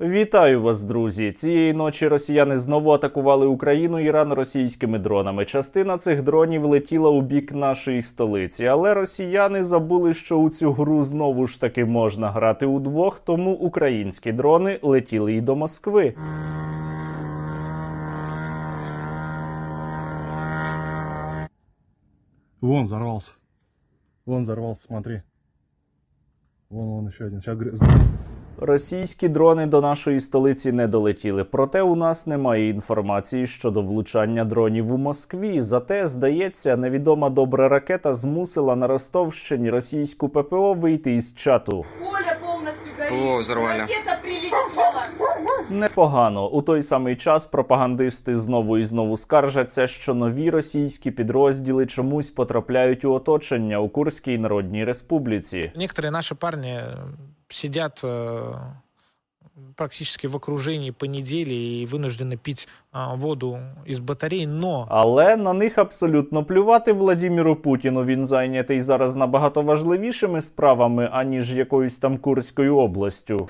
Вітаю вас, друзі! Цієї ночі росіяни знову атакували Україну Іран російськими дронами. Частина цих дронів летіла у бік нашої столиці, але росіяни забули, що у цю гру знову ж таки можна грати удвох, тому українські дрони летіли і до Москви. Вон взорвался. Вон взорвался, смотри. Вон, вон еще один. Сейчас Російські дрони до нашої столиці не долетіли. Проте у нас немає інформації щодо влучання дронів у Москві. Зате, здається, невідома добра ракета змусила на Ростовщині російську ППО вийти із чату. Поле полностью горит. Взорвали. Ракета прилетела. Непогано у той самий час пропагандисти знову і знову скаржаться, що нові російські підрозділи чомусь потрапляють у оточення у Курській Народній Республіці. Некоторые наши парни э, сидят э, практически в окружении по неделе и вынуждены пить а, воду из батарей, но Але на них абсолютно плювати Владіміру Путіну. Він зайнятий зараз набагато важливішими справами, аніж якоюсь там Курською областю.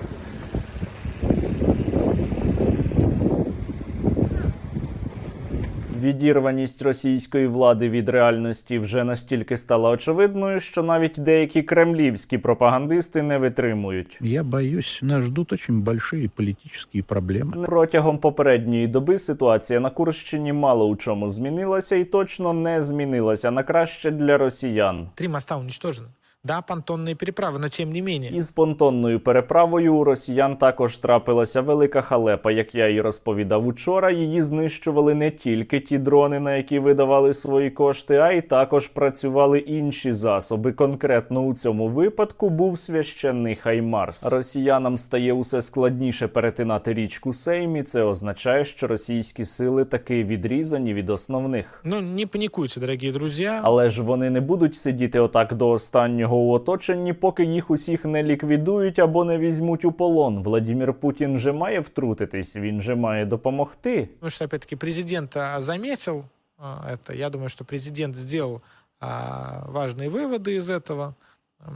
Відірваність російської влади від реальності вже настільки стала очевидною, що навіть деякі кремлівські пропагандисти не витримують. Я боюсь, нас ждут очень большие политические проблемы. Протягом попередньої доби ситуація на Курщині мало у чому змінилася і точно не змінилася на краще для росіян. три моста уничтожены. Да, понтонные переправы, но тем не менее. Із понтонною переправою у росіян також трапилася велика халепа. Як я і розповідав учора, її знищували не тільки ті дрони, на які видавали свої кошти, а й також працювали інші засоби. Конкретно у цьому випадку був священний Хаймарс. Росіянам стає усе складніше перетинати річку Сейм, і це означає, що російські сили таки відрізані від основних. Ну, не паникуйте, дорогие друзья. Але ж вони не будуть сидіти отак до останнього у оточенні, поки їх усіх не ліквідують або не візьмуть у полон. Владімір Путін же має втрутитись, він же має допомогти. Потому что, опять-таки, президент а, заметил а, это. Я думаю, что президент сделал а, важные выводы из этого.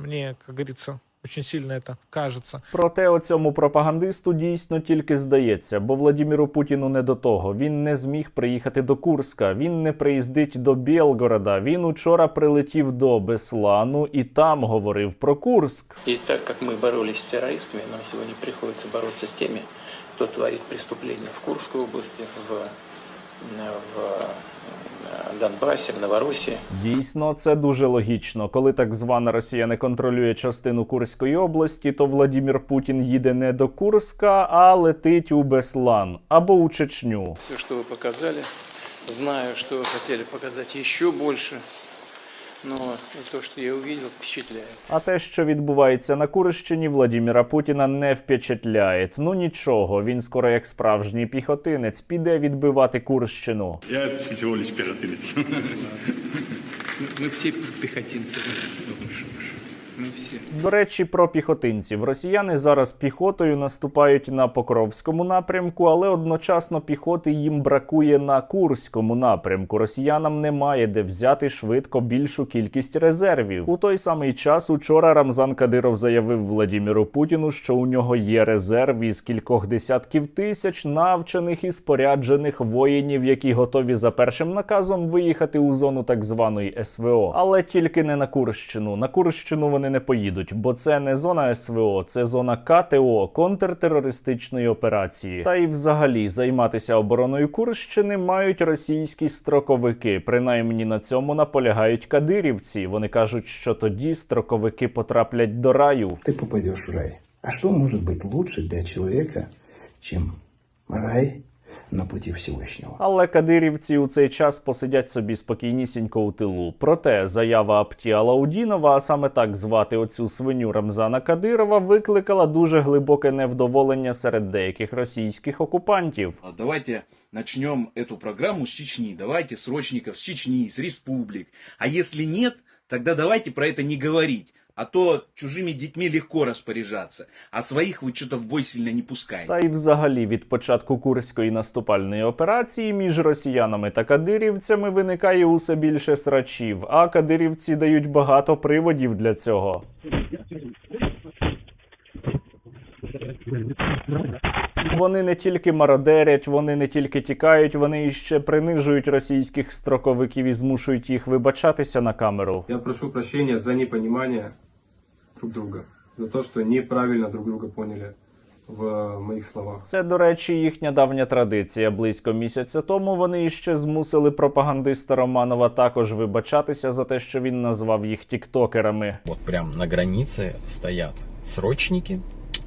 Мне, как говорится, очень сильно это кажется. Проте оцьому пропагандисту дійсно тільки здається, бо Владіміру Путіну не до того. Він не зміг приїхати до Курська, він не приїздить до Білгорода. Він учора прилетів до Беслану і там говорив про Курск. И так как мы боролись с террористами, нам сегодня приходится бороться с теми, кто творит преступления в Курской области, в, в э, Донбассе, в Новороссии. Дійсно, це дуже логічно. Коли так звана Росія не контролює частину Курської області, то Владімір Путін їде не до Курська, а летить у Беслан або у Чечню. Все, что вы показали, знаю, что вы хотели показать еще больше, но то, що я увидел, впечатляє. А те, що відбувається на Курщині, Владіміра Путіна не впечатляє. Ну нічого, він скоро як справжній піхотинець піде відбивати Курщину. Я всего лишь пехотинец. Ми всі пехотинцы. Все. До речі, про піхотинців. Росіяни зараз піхотою наступають на Покровському напрямку, але одночасно піхоти їм бракує на Курському напрямку. Росіянам немає де взяти швидко більшу кількість резервів. У той самий час учора Рамзан Кадиров заявив Владіміру Путіну, що у нього є резерв із кількох десятків тисяч навчених і споряджених воїнів, які готові за першим наказом виїхати у зону так званої СВО. Але тільки не на Курщину. На Курщину вони не поїдуть, бо це не зона СВО, це зона КТО контртерористичної операції. Та й взагалі займатися обороною Курщини мають російські строковики. Принаймні на цьому наполягають кадирівці. Вони кажуть, що тоді строковики потраплять до раю. ты попадешь в рай. А что может быть лучше для человека, чем рай на пути Всевышнего? Але кадирівці у цей час посидять собі спокійнісінько у тилу. Проте заява Апті Алаудінова, а саме так звати оцю свиню Рамзана Кадирова, викликала дуже глибоке невдоволення серед деяких російських окупантів. А Давайте начнем эту программу с Чечни. Давайте срочников с Чечни, с республик. А если нет, тогда давайте про это не говорить. А то чужими детьми легко распоряжаться, а своих вы что-то в бой сильно не пускаете. Та й взагалі від початку курської наступальної операції між росіянами та кадирівцями виникає усе більше срачів, а кадирівці дають багато приводів для цього. Вони не тільки мародерять, вони не тільки тікають, вони іще принижують російських строковиків і змушують їх вибачатися на камеру. Я прошу прощения за непонимание друг друга, за то, что неправильно друг друга поняли в моих словах. Це, до речі, їхня давня традиція. Близько місяця тому вони іще змусили пропагандиста Романова також вибачатися за те, що він назвав їх тіктокерами. Вот прям на границе стоят срочники,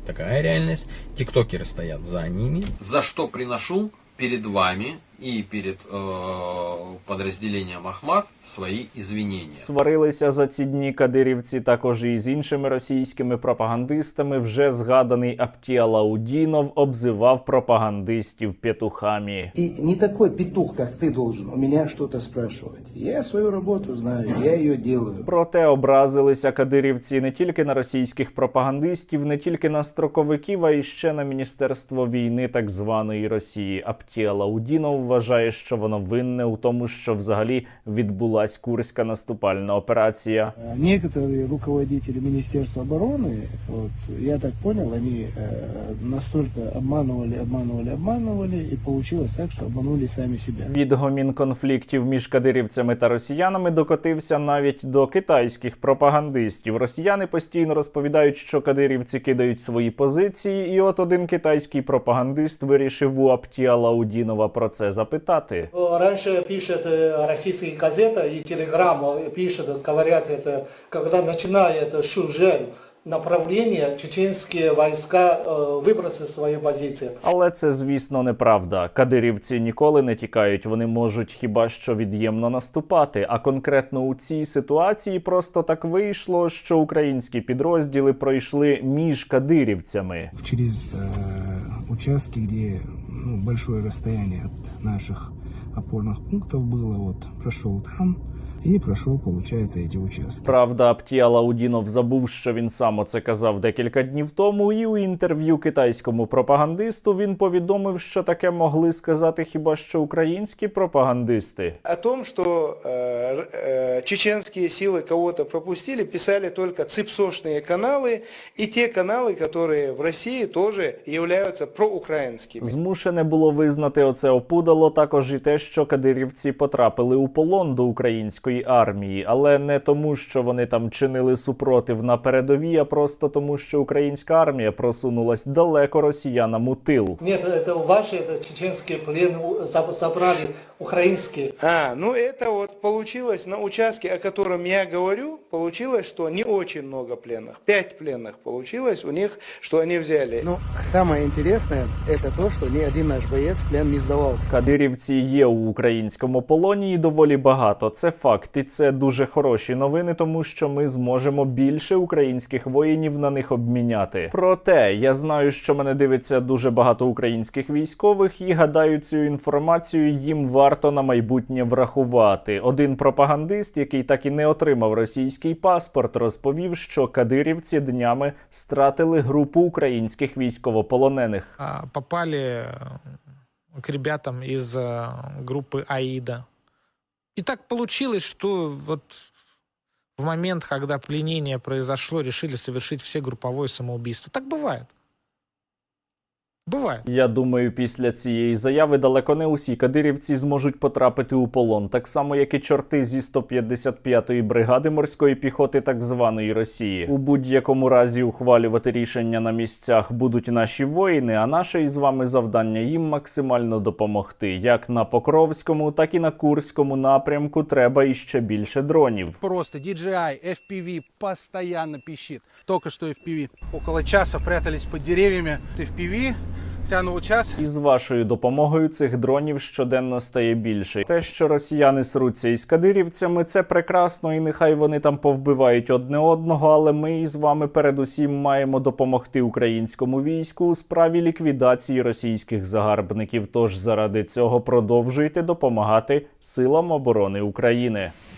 такая реальность. Тиктокеры стоят за ними. За что приношу перед вами и перед э, подразделением Ахмат свои извинения. Сварилися за ці дні кадирівці також і з іншими російськими пропагандистами. Вже згаданий Аптія Лаудінов обзивав пропагандистів петухами. И не такой петух, как ты должен у меня что-то спрашивать. Я свою работу знаю, я ее делаю. Проте образилися кадирівці не тільки на російських пропагандистів, не тільки на строковиків, а й ще на міністерство війни так званої Росії. Аптія Лаудінов вважає, що воно винне у тому, що взагалі відбулась курська наступальна операція. Некоторые руководители Министерства обороны, вот, я так понял, они э, настолько обманывали, обманывали, обманывали, и получилось так, что обманули сами себя. Відгомін конфліктів між кадирівцями та росіянами докотився навіть до китайських пропагандистів. Росіяни постійно розповідають, що кадирівці кидають свої позиції, і от один китайський пропагандист вирішив у Аптія Лаудінова про це запитати. Раньше пишет э, российская газета и телеграмма пишет, говорят это, когда начинает Шужен направление, чеченские войска э, выбросят свои позиции. Але це, звісно, неправда. Кадирівці ніколи не тікають. Вони можуть хіба що від'ємно наступати. А конкретно у цій ситуації просто так вийшло, що українські підрозділи пройшли між кадирівцями. Через э, участки, где ну, большое расстояние от наших опорных пунктов было, вот прошел там и прошел, получается, эти участки. Правда, Аптія Лаудінов забув, що він сам оце казав декілька днів тому, і у інтерв'ю китайському пропагандисту він повідомив, що таке могли сказати хіба що українські пропагандисти. О том, что э, э, чеченские силы кого-то пропустили, писали только ципсошные каналы и те каналы, которые в России тоже являются проукраинскими. Змушене було визнати оце опудало також і те, що кадирівці потрапили у полон до української армії, але не тому, що вони там чинили супротив на передовій, а просто тому, що українська армія просунулась далеко росіянам у тил. Нет, это ваши, это чеченские плены у- заб- забрали украинские. А, ну это вот получилось на участке, о котором я говорю, получилось, что не очень много пленных. Пять пленных получилось у них, что они взяли. Ну, самое интересное, это то, что ни один наш боец в плен не сдавался. Кадирівці є у українському полоні і доволі багато. Це факт, і це дуже хороші новини, тому що ми зможемо більше українських воїнів на них обміняти. Проте я знаю, що мене дивиться дуже багато українських військових, і гадаю, цю інформацію їм варто на майбутнє врахувати. Один пропагандист, який так і не отримав російський паспорт, розповів, що кадирівці днями стратили групу українських військовополонених. А, попали э, к ребятам из э, группы АИДа. И так получилось, что вот в момент, когда пленение произошло, решили совершить все групповое самоубийство. Так бывает. Бывает. Я думаю, після цієї заяви далеко не усі кадирівці зможуть потрапити у полон, так само як і чорти зі 155-ї бригади морської піхоти так званої Росії. У будь-якому разі ухвалювати рішення на місцях будуть наші воїни. А наше із вами завдання їм максимально допомогти. Як на Покровському, так і на Курському напрямку треба іще більше дронів. Просто DJI FPV постоянно пищит. Только что FPV. Около часа прятались под деревьями. FPV тянул час. І з вашою допомогою цих дронів щоденно стає більше. Те, що росіяни сруться із кадирівцями, це прекрасно, і нехай вони там повбивають одне одного. Але ми із вами передусім маємо допомогти українському війську у справі ліквідації російських загарбників. Тож заради цього продовжуйте допомагати силам оборони України.